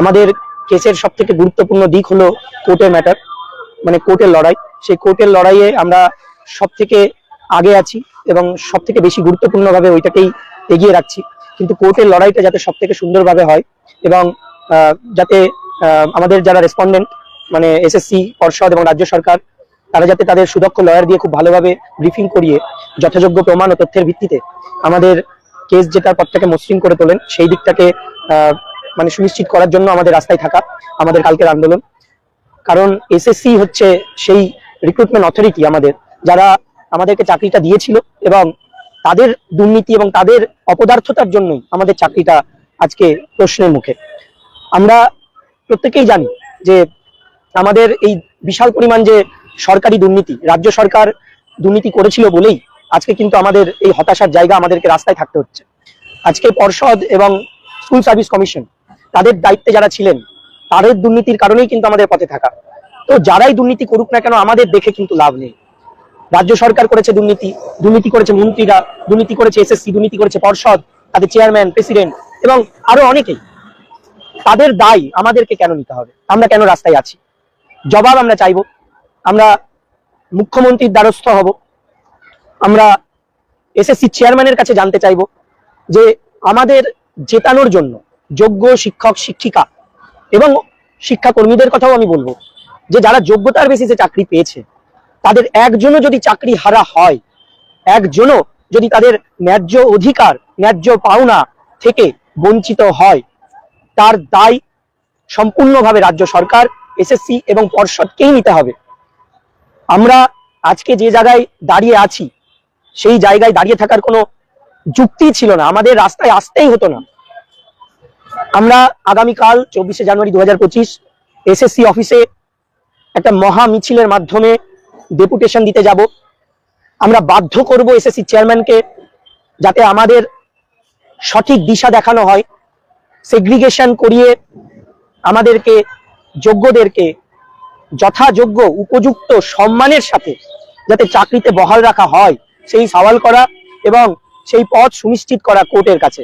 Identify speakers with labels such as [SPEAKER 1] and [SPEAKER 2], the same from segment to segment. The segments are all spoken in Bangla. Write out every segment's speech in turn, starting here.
[SPEAKER 1] আমাদের কেসের সব থেকে গুরুত্বপূর্ণ দিক হলো কোর্টের ম্যাটার মানে কোর্টের লড়াই। সেই কোর্টের লড়াইয়ে আমরা সব থেকে আগে আছি এবং সব থেকে বেশি গুরুত্বপূর্ণভাবে ওইটাকেই এগিয়ে রাখছি। কিন্তু কোর্টের লড়াইটা যাতে সব থেকে সুন্দরভাবে হয় এবং যাতে আমাদের যারা রেসপন্ডেন্ট মানে এসএসসি পর্ষদ এবং রাজ্য সরকার, তারা যাতে তাদের সুদক্ষ লয়ার দিয়ে খুব ভালোভাবে ব্রিফিং করিয়ে যথাযোগ্য প্রমাণ ও তথ্যের ভিত্তিতে আমাদের কেস যেটার পথটাকে মসৃণ করে তোলেন, সেই দিকটাকে মানে সুনিশ্চিত করার জন্য আমাদের রাস্তায় থাকা, আমাদের কালকের আন্দোলন। কারণ এসএসসি হচ্ছে সেই রিক্রুটমেন্ট অথরিটি আমাদের, যারা আমাদেরকে চাকরিটা দিয়েছিল এবং তাদের দুর্নীতি এবং তাদের অপদার্থতার জন্যই আমাদের চাকরিটা আজকে প্রশ্নের মুখে। আমরা প্রত্যেকেই জানি যে আমাদের এই বিশাল পরিমাণ যে সরকারি দুর্নীতি, রাজ্য সরকার দুর্নীতি করেছিল বলেই আজকে কিন্তু আমাদের এই হতাশার জায়গা আমাদেরকে রাস্তায় থাকতে হচ্ছে। আজকে পর্ষদ এবং স্কুল সার্ভিস কমিশন তাদের দায়িত্বে যারা ছিলেন, তাদের দুর্নীতির কারণেই কিন্তু আমাদের পথে থাকা। তো যারাই দুর্নীতি করুক না কেন, আমাদের দেখে কিন্তু লাভ নেই। রাজ্য সরকার করেছে দুর্নীতি দুর্নীতি করেছে মন্ত্রীরা, দুর্নীতি করেছে এসএসসি দুর্নীতি করেছে পর্ষদ, তাদের চেয়ারম্যান প্রেসিডেন্ট এবং আরও অনেকেই। তাদের দায় আমাদেরকে কেন নিতে হবে? আমরা কেন রাস্তায় আছি? জবাব আমরা চাইব। আমরা মুখ্যমন্ত্রীর দ্বারস্থ হব। আমরা এসএসসি চেয়ারম্যানের কাছে জানতে চাইব যে আমাদের জেতানোর জন্য যোগ্য শিক্ষক, শিক্ষিকা এবং শিক্ষাকর্মীদের কথাও আমি বলব যে যারা যোগ্যতার বেসিসে চাকরি পেয়েছে, তাদের একজনও যদি চাকরি হারা হয়, একজনও যদি তাদের ন্যায্য অধিকার, ন্যায্য পাওনা থেকে বঞ্চিত হয়, তার দায় সম্পূর্ণভাবে রাজ্য সরকার এসএসসি এবং পর্ষদকেই নিতে হবে। আমরা আজকে যে জায়গায় দাঁড়িয়ে আছি, সেই জায়গায় দাঁড়িয়ে থাকার কোনো যুক্তি ছিল না। আমাদের রাস্তায় আসতেই হতো না। আমরা আগামীকাল চব্বিশে জানুয়ারি দু হাজার পঁচিশ এসএসসি অফিসে একটা মহা মিছিলের মাধ্যমে ডেপুটেশন দিতে যাব। আমরা বাধ্য করব এসএসসি চেয়ারম্যানকে যাতে আমাদের সঠিক দিশা দেখানো হয়, সেগ্রিগেশন করিয়ে আমাদেরকে, যোগ্যদেরকে যথাযোগ্য, উপযুক্ত সম্মানের সাথে যাতে চাকরিতে বহাল রাখা হয়, সেই সওয়াল করা এবং সেই পথ সুনিশ্চিত করা কোর্টের কাছে।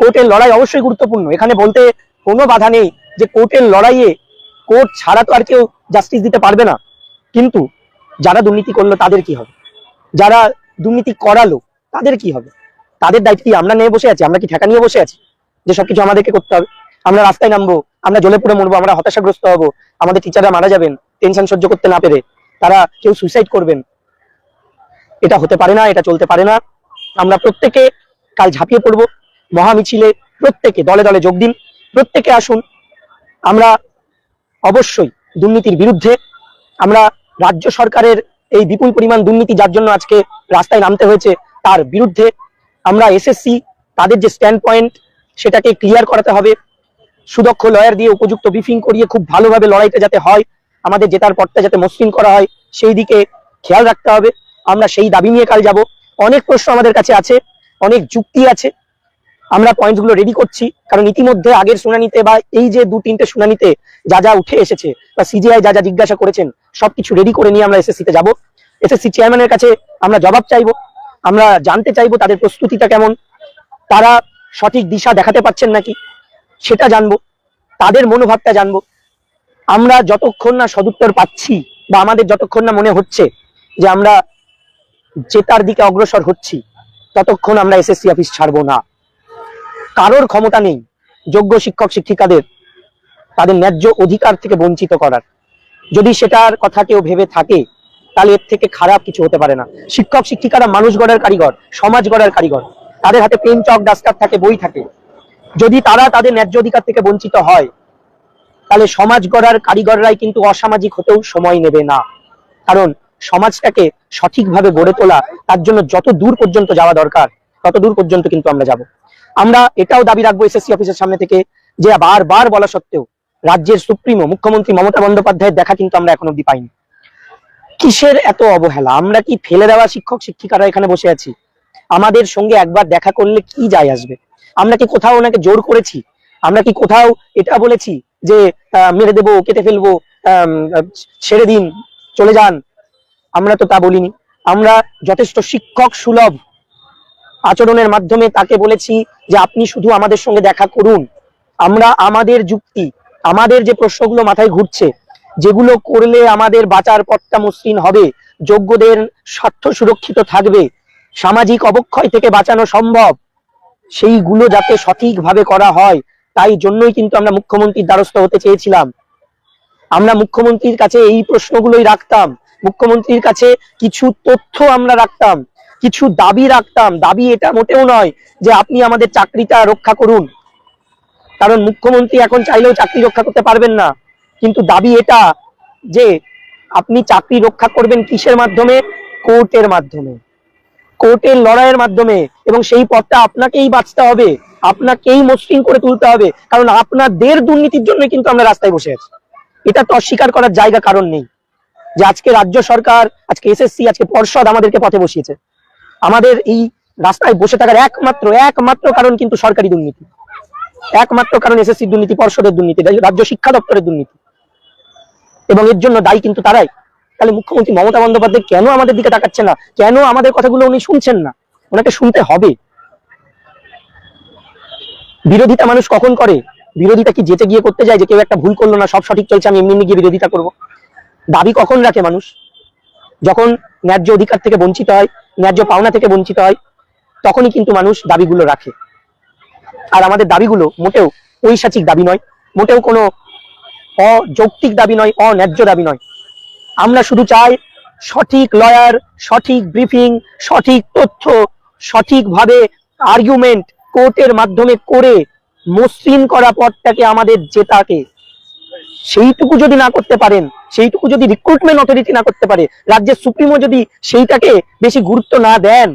[SPEAKER 1] কোর্টের লড়াই অবশ্যই গুরুত্বপূর্ণ। এখানে বলতে কোনো বাধা নেই যে কোর্টের লড়াইয়ে কোর্ট ছাড়া তো আর কেউ জাস্টিস দিতে পারবে না। কিন্তু যারা দুর্নীতি করল তাদের কি হবে? যারা দুর্নীতি করালো তাদের কি হবে? তাদের দায়িত্ব কি আমরা নিয়ে বসে আছি? আমরা কি ঠেকা নিয়ে বসে আছি? যে সবকিছু আমাদেরকে করতে হবে। আমরা রাস্তায় নামবো, আমরা জলে পড়ে মরবো, আমরা হতাশাগ্রস্ত হব, আমাদের টিচাররা মারা যাবেন টেনশন সহ্য করতে না পেরে তারা কেউ সুইসাইড করবেন। এটা হতে পারে না, এটা চলতে পারে না। আমরা প্রত্যেকে কাল ঝাঁপিয়ে পড়ব। মহা মিছিলে প্রত্যেকে দলে দলে যোগ দিন, প্রত্যেকে আসুন। আমরা অবশ্যই দুর্নীতির বিরুদ্ধে, আমরা রাজ্য সরকারের এই বিপুল পরিমাণ দুর্নীতি যার জন্য আজকে রাস্তায় নামতে হয়েছে তার বিরুদ্ধে আমরা এসএসসি, তাদের যে স্ট্যান্ড পয়েন্ট সেটাকে ক্লিয়ার করাতে হবে। সুদক্ষ লয়ার দিয়ে উপযুক্ত ব্রিফিং করিয়ে খুব ভালোভাবে লড়াইটা যাতে হয়, আমাদের জেতার পথটা যাতে মসৃণ করা হয়, সেই দিকে খেয়াল রাখতে হবে। আমরা সেই দাবি নিয়ে কাল যাব। অনেক প্রশ্ন আমাদের কাছে আছে, অনেক যুক্তি আছে। আমরা পয়েন্টগুলো রেডি করছি, কারণ ইতিমধ্যে আগের শুনানিতে বা এই যে দু তিনটে শুনানিতে যা যা উঠে এসেছে বা সিজিআই যা যা জিজ্ঞাসা করেছেন, সবকিছু রেডি করে নিয়ে আমরা এসএসসি তে যাব। এসএসসি চেয়ারম্যানের কাছে আমরা জবাব চাইব, আমরা জানতে চাইব তাদের প্রস্তুতিটা কেমন, তারা সঠিক দিশা দেখাতে পারছেন নাকি, সেটা জানব, তাদের মনোভাবটা জানব। আমরা যতক্ষণ না সদুত্তর পাচ্ছি বা আমাদের যতক্ষণ না মনে হচ্ছে যে আমরা জেতার দিকে অগ্রসর হচ্ছি, ততক্ষণ আমরা এসএসসি অফিস ছাড়বো না। কারোর ক্ষমতা নেই যোগ্য শিক্ষক শিক্ষিকাদের তাদের ন্যায্য অধিকার থেকে বঞ্চিত করার। যদি সেটার কথা কেউ ভেবে থাকে, তাহলে এর থেকে খারাপ কিছু হতে পারে না। শিক্ষক শিক্ষিকারা মানুষ গড়ার কারিগর, সমাজ গড়ার কারিগর। তাদের হাতে পেন, চক, ডাস্টার থাকে, বই থাকে। যদি তারা তাদের ন্যায্য অধিকার থেকে বঞ্চিত হয়, তাহলে সমাজ গড়ার কারিগররাই কিন্তু অসামাজিক হতেও সময় নেবে না। কারণ সমাজটাকে সঠিকভাবে গড়ে তোলা, তার জন্য যত দূর পর্যন্ত যাওয়া দরকার, তত দূর পর্যন্ত কিন্তু আমরা যাব। আমরা এটাও দাবি রাখব এসএসসি অফিসের সামনে থেকে যে বারবার বলা সত্ত্বেও রাজ্যের সুপ্রিমো মুখ্যমন্ত্রী মমতা বন্দ্যোপাধ্যায়ের দেখা কিন্তু আমরা এখন অব্দি পাইনি। কিসের এত অবহেলা? আমরা কি ফেলে দেওয়া শিক্ষক, শিক্ষিকারা এখানে বসে আছি? আমাদের সঙ্গে একবার দেখা করলে কি যায় আসবে? আমরা কি কোথাও ওনাকে জোর করেছি? আমরা কি কোথাও এটা বলেছি যে মেরে দেবো, কেটে ফেলব ছেড়ে দিন, চলে যান? আমরা তো তা বলিনি। আমরা যথেষ্ট শিক্ষক সুলভ আচরণের মাধ্যমে তাকে বলেছি যে আপনি শুধু আমাদের সঙ্গে দেখা করুন। আমরা আমাদের যুক্তি, আমাদের যে প্রশ্নগুলো মাথায় ঘুরছে, যেগুলো করলে আমাদের বাঁচার পথটা মসৃণ হবে, যোগ্যদের স্বার্থ সুরক্ষিত থাকবে, সামাজিক অবক্ষয় থেকে বাঁচানো সম্ভব, সেইগুলো যাতে সঠিকভাবে করা হয়, তাই জন্যই কিন্তু আমরা মুখ্যমন্ত্রীর দ্বারস্থ হতে চেয়েছিলাম। আমরা মুখ্যমন্ত্রীর কাছে এই প্রশ্নগুলোই রাখতাম, মুখ্যমন্ত্রীর কাছে কিছু তথ্য আমরা রাখতাম কিছু দাবি রাখতাম। দাবি এটা মোটেও নয় যে আপনি আমাদের চাকরিটা রক্ষা করুন। কারণ মুখ্যমন্ত্রী এখন চাইলেও চাকরি রক্ষা করতে পারবেন না। কিন্তু দাবি এটা যে আপনি চাকরি রক্ষা করবেন কিসের মাধ্যমে? কোর্টের মাধ্যমে। কোর্টের লড়াইয়ের মাধ্যমে। এবং সেই পথটা আপনাকেই বাঁচতে হবে। আপনাকেই মসৃণ করে তুলতে হবে। কারণ আপনাদের দুর্নীতির জন্য কিন্তু আমরা রাস্তায় বসে আছি। এটা তো অস্বীকার করার জায়গা কারণ নেই। যে আজকে রাজ্য সরকার, আজকে এসএসসি, আজকে পর্ষদ আমাদেরকে পথে বসিয়েছে। আমাদের এই রাস্তায় বসে থাকার একমাত্র একমাত্র কারণ কিন্তু সরকারি দুর্নীতি। একমাত্র কারণ এসএসসি দুর্নীতি, পর্ষদের দুর্নীতি, রাজ্য শিক্ষা দপ্তরের দুর্নীতি। এবং এর জন্য দায়ী কিন্তু তারাই। তাহলে মুখ্যমন্ত্রী মমতা বন্দ্যোপাধ্যায় কেন আমাদের দিকে তাকাচ্ছে না? কেন আমাদের কথাগুলো উনি শুনছেন না? ওনাকে শুনতে হবে। বিরোধিতা মানুষ কখন করে? বিরোধিতা কি যেতে গিয়ে করতে যায় যে কেউ একটা ভুল করল না, সব সঠিক চলছে, আমি এমনি এমনি গিয়ে বিরোধিতা করব? দাবি কখন রাখে মানুষ? যখন ন্যায্য অধিকার থেকে বঞ্চিত হয় ন্যায্য পাওনা থেকে বঞ্চিত হয়, তখনই কিন্তু মানুষ দাবিগুলো রাখে। আর আমাদের দাবিগুলো মোটেও ঐশাচিক দাবি নয়, মোটেও কোনো অযৌক্তিক দাবি নয়, অন্যায্য দাবি নয়। আমরা শুধু চাই সঠিক লয়ার সঠিক ব্রিফিং সঠিক তথ্য, সঠিকভাবে আর্গুমেন্ট কোর্টের মাধ্যমে করে মসৃণ করা পথটাকে আমাদের জেতাকে। সেইটুকু যদি না করতে পারেন সেইটুকু যদি রিক্রুটমেন্ট অথরিটি না করতে পারে, রাজ্যের সুপ্রিমো যদি সেইটাকে বেশি গুরুত্ব না দেন,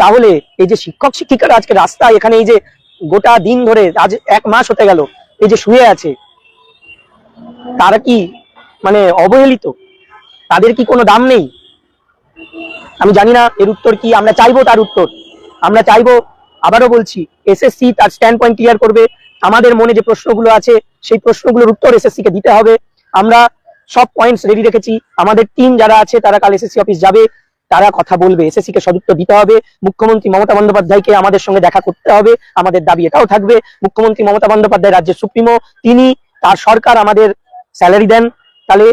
[SPEAKER 1] তাহলে এই যে শিক্ষক শিক্ষিকারা আজকে রাস্তায় এখানে এই যে গোটা দিন ধরে, আজ এক মাস হতে গেল, এই যে শুয়ে আছে, তারা কি মানে অবহেলিত? তাদের কি কোনো দাম নেই? আমি জানি না এর উত্তর কি, আমরা চাইব তার উত্তর। আমরা চাইব, আবারও বলছি এসএসসি তার স্ট্যান্ড পয়েন্ট ক্লিয়ার করবে আমাদের মনে যে প্রশ্নগুলো আছে, সেই প্রশ্নগুলোর উত্তর এসএসসি কে দিতে হবে। আমরা সব পয়েন্টস রেডি রেখেছি। আমাদের টিম যারা আছে, তারা কাল এসএসসি অফিস যাবে, তারা কথা বলবে। এসএসসি কে সদুত্তর দিতে হবে। মুখ্যমন্ত্রী মমতা বন্দ্যোপাধ্যায়কে আমাদের সঙ্গে দেখা করতে হবে। আমাদের দাবি এটাও থাকবে। মুখ্যমন্ত্রী মমতা বন্দ্যোপাধ্যায় রাজ্যের সুপ্রিমো, তিনি, তার সরকার আমাদের স্যালারি দেন। তাহলে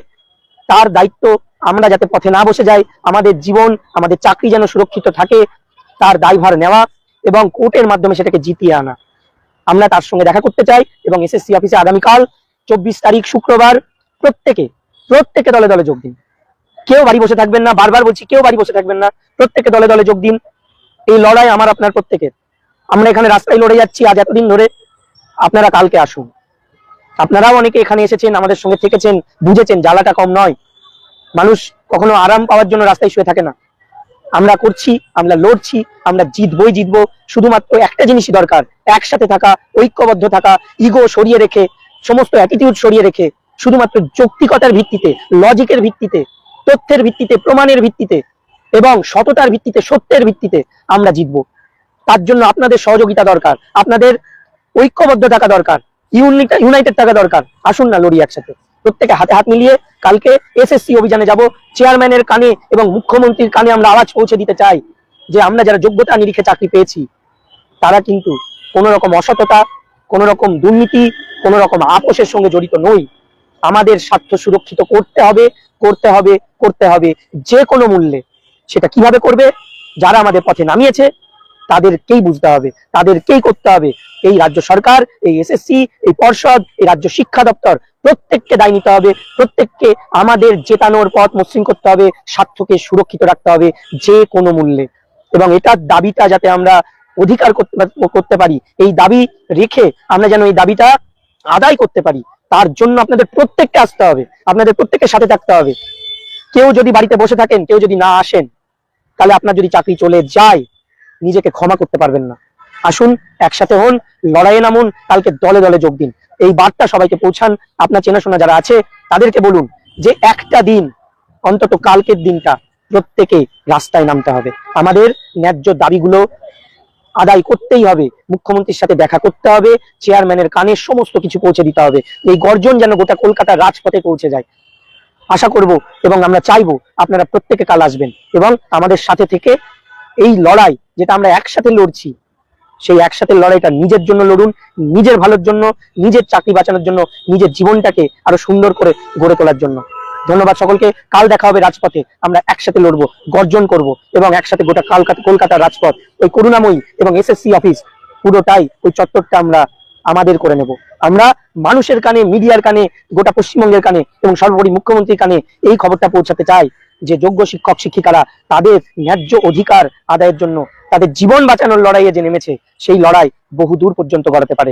[SPEAKER 1] তার দায়িত্ব আমরা যাতে পথে না বসে যাই, আমাদের জীবন, আমাদের চাকরি যেন সুরক্ষিত থাকে, তার দায়ভার নেওয়া এবং কোর্টের মাধ্যমে সেটাকে জিতিয়ে আনা। আমরা তার সঙ্গে দেখা করতে চাই এবং এসএসসি অফিসে আগামীকাল চব্বিশ তারিখ শুক্রবার প্রত্যেকে প্রত্যেকে দলে দলে যোগ দিন। কেউ বাড়ি বসে থাকবেন না, বারবার বলছি কেউ বাড়ি বসে থাকবেন না, প্রত্যেকে দলে দলে যোগ দিন। এই লড়াই আমার, আপনার প্রত্যেকের। আমরা এখানে রাস্তায় লড়ে যাচ্ছি, আজ এতদিন ধরে। আপনারা কালকে আসুন। আপনারাও অনেকে এখানে এসেছেন, আমাদের সঙ্গে থেকেছেন, বুঝেছেন, জ্বালাটা কম নয়। মানুষ কখনো আরাম পাওয়ার জন্য রাস্তায় শুয়ে থাকে না। আমরা করছি, আমরা লড়ছি, আমরা জিতবই জিতবো। শুধুমাত্র একটা জিনিসই দরকার, একসাথে থাকা, ঐক্যবদ্ধ থাকা ইগো সরিয়ে রেখে, সমস্ত অ্যাটিটিউড সরিয়ে রেখে, শুধুমাত্র যৌক্তিকতার ভিত্তিতে লজিকের ভিত্তিতে, তথ্যের ভিত্তিতে, প্রমাণের ভিত্তিতে এবং সততার ভিত্তিতে, সত্যের ভিত্তিতে আমরা জিতবো। তার জন্য আপনাদের সহযোগিতা দরকার, আপনাদের ঐক্যবদ্ধ থাকা দরকার, ইউনিট ইউনাইটেড থাকা দরকার। আসুন না লড়ি একসাথে। প্রত্যেকে হাতে হাত মিলিয়ে কালকে এসএসসি অভিযানে যাব। চেয়ারম্যানের কানে এবং মুখ্যমন্ত্রীর কানে আমরা আওয়াজ পৌঁছে দিতে চাই যে আমরা যারা যোগ্যতা নিরিখে চাকরি পেয়েছি, তারা কিন্তু কোন রকম অসততা কোন রকম দুর্নীতি কোন রকম আপোষের সঙ্গে জড়িত নই। আমাদের স্বার্থ সুরক্ষিত করতে হবে করতে হবে করতে হবে যে কোনো মূল্যে। সেটা কীভাবে করবে? যারা আমাদের পথে নামিয়েছে, তাদেরকেই বুঝতে হবে, তাদেরকেই করতে হবে। এই রাজ্য সরকার, এই এসএসসি এই পর্ষদ, এই রাজ্য শিক্ষা দপ্তর, প্রত্যেককে দায় নিতে হবে, প্রত্যেককে আমাদের জেতানোর পথ মসৃণ করতে হবে, স্বার্থকে সুরক্ষিত রাখতে হবে যে কোনো মূল্যে। এবং এটার দাবিটা যাতে আমরা অধিকার করতে পারি, এই দাবি রেখে আমরা যেন এই দাবিটা আদায় করতে পারি, তার জন্য আপনাদের প্রত্যেককে আসতে হবে, আপনাদের প্রত্যেকের সাথে থাকতে হবে। কেউ যদি বাড়িতে বসে থাকেন, কেউ যদি না আসেন, তাহলে আপনার যদি চাকরি চলে যায়, নিজেকে ক্ষমা করতে পারবেন না। আসুন, একসাথে হন, লড়াইয়ে নামুন, কালকে দলে দলে যোগ দিন। এই বার্তা সবাইকে পৌঁছান, আপনার চেনাশোনা যারা আছে, তাদেরকে বলুন যে একটা দিন, অন্তত কালকের দিনটা প্রত্যেকে রাস্তায় নামতে হবে। আমাদের ন্যায্য দাবিগুলো আদায় করতেই হবে, মুখ্যমন্ত্রীর সাথে দেখা করতে হবে, চেয়ারম্যানের কানে সমস্ত কিছু পৌঁছে দিতে হবে। এই গর্জন যেন গোটা কলকাতার রাজপথে পৌঁছে যায়। আশা করব এবং আমরা চাইব আপনারা প্রত্যেকে কাল আসবেন এবং আমাদের সাথে থেকে এই লড়াই, যেটা আমরা একসাথে লড়ছি সেই একসাথে লড়াইটা নিজের জন্য লড়ুন, নিজের ভালোর জন্য, নিজের চাকরি বাঁচানোর জন্য, নিজের জীবনটাকে আরও সুন্দর করে গড়ে তোলার জন্য। ধন্যবাদ সকলকে, কাল দেখা হবে রাজপথে। আমরা একসাথে লড়বো, গর্জন করব এবং একসাথে গোটা কালকাতা কলকাতার রাজপথ, ওই করুণাময়ী এবং এসএসসি অফিস পুরোটাই ওই চত্বরটা আমরা আমাদের করে নেব। আমরা মানুষের কানে, মিডিয়ার কানে, গোটা পশ্চিমবঙ্গের কানে এবং সর্বোপরি মুখ্যমন্ত্রীর কানে এই খবরটা পৌঁছাতে চাই যে যোগ্য শিক্ষক, শিক্ষিকারা তাদের ন্যায্য অধিকার আদায়ের জন্য তাদের জীবন বাঁচানোর লড়াইয়ে যে নেমেছে সেই লড়াই বহু দূর পর্যন্ত গড়াতে পারে।